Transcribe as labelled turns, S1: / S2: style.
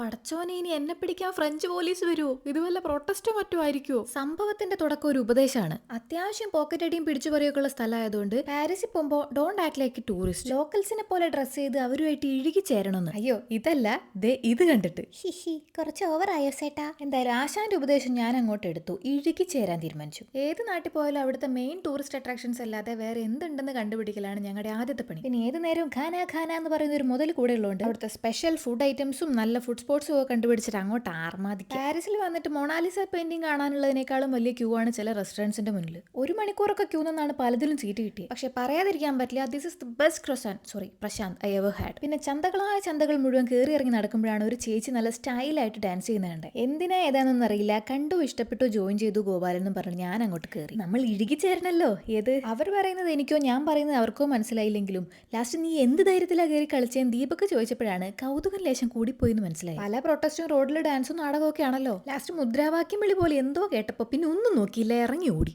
S1: പടച്ചോനെ ഇനി എന്നെ പിടിക്കാൻ ഫ്രഞ്ച് പോലീസ് വരുമോ ഇത് വല്ല പ്രൊട്ടസ്റ്റോ മറ്റോ ആയിരിക്കുമോ സംഭവത്തിന്റെ തുടക്കം ഒരു ഉപദേശമാണ്. അത്യാവശ്യം പോക്കറ്റ് അടിയും പിടിച്ചു പറയൊക്കെയുള്ള സ്ഥലമായതുകൊണ്ട് പാരീസിൽ പോകുമ്പോൾ ഡോണ്ട് ആക്ട് ലൈക്ക് ടൂറിസ്റ്റ് ലോക്കൽസിനെ പോലെ ഡ്രസ് ചെയ്ത് അവരുമായിട്ട് ഇഴുകി ചേരണമെന്ന്. അയ്യോ ഇതല്ല. ദേ ഇത് കണ്ടിട്ട്. ഹിഹി കുറച്ച് ഓവറായോ സേട്ടാ? എന്തായാലും ആശാന്റെ ഉപദേശം ഞാൻ അങ്ങോട്ട് എടുത്തു. ഇഴുകി ചേരാൻ തീരുമാനിച്ചു. ഏത് നാട്ടിൽ പോയാലും അവിടുത്തെ മെയിൻ ടൂറിസ്റ്റ് അട്രാക്ഷൻസ് അല്ലാതെ വേറെ എന്തുണ്ടെന്ന് കണ്ടുപിടിക്കലാണ് ഞങ്ങളുടെ ആദ്യത്തെ പണി. പിന്നെ ഏത് നേരവും ഖാന ഖാന എന്ന് പറയുന്ന ഒരു മുതൽ കൂടെ ഉള്ളതുകൊണ്ട് അവിടുത്തെ സ്പെഷ്യൽ ഫുഡ് ഐറ്റംസും നല്ല ഫുഡ് സ്പോട്സും ഒക്കെ കണ്ടുപിടിച്ചിട്ട് അങ്ങോട്ട് ആർമാദിക്കും. പാരീസിൽ വന്നിട്ട് മൊണാലിസ പെയിന്റിംഗ് കാണാനുള്ളതിനേക്കാളും വലിയ ക്യൂ ആണ് ചില റെസ്റ്റോറന്റ്സിന്റെ മുന്നിൽ. ഒരു മണിക്കൂറൊക്കെ ക്യൂ നിന്നാണ് പലതിലും സീറ്റ് കിട്ടിയത് പക്ഷെ പറയാതിരിക്കാൻ പറ്റില്ല this is the best croissant sorry Prashanth I ever had പിന്നെ ചന്തകളായ ചന്തകൾ മുഴുവൻ കയറി ഇറങ്ങി നടക്കുമ്പോഴാണ് ഒരു ചേച്ചി നല്ല സ്റ്റൈലായിട്ട് ഡാൻസ് ചെയ്യുന്നുണ്ട് എന്തിനാ ഏതാണെന്ന് അറിയില്ല. കണ്ടു ഇഷ്ടപ്പെട്ടു ജോയിൻ ചെയ്തു ഗോപാലൻ എന്ന് പറഞ്ഞു ഞാൻ അങ്ങോട്ട് കയറി നമ്മൾ ഇഴുകിച്ചേരണല്ലോ ഏത്? അവർ പറയുന്നത് എനിക്കോ ഞാൻ പറയുന്നത് അവർക്കോ മനസ്സിലായില്ലെങ്കിലും ലാസ്റ്റ് നീ എന്ത് ധൈര്യത്തിലാണ് കയറി കളിച്ചേന്ന് ദീപക് ചോദിച്ചപ്പോഴാണ് കൗതുകം ലേശം കൂടിപ്പോയി എന്ന് മനസ്സിലായി പല പ്രൊട്ടസ്റ്റും റോഡിൽ ഡാൻസും നാടകമൊക്കെ ആണല്ലോ. ലാസ്റ്റ് മുദ്രാവാക്യം വിളി പോലെ എന്തോ കേട്ടപ്പോ പിന്നെ ഒന്നും നോക്കിയില്ല ഇറങ്ങി ഓടി.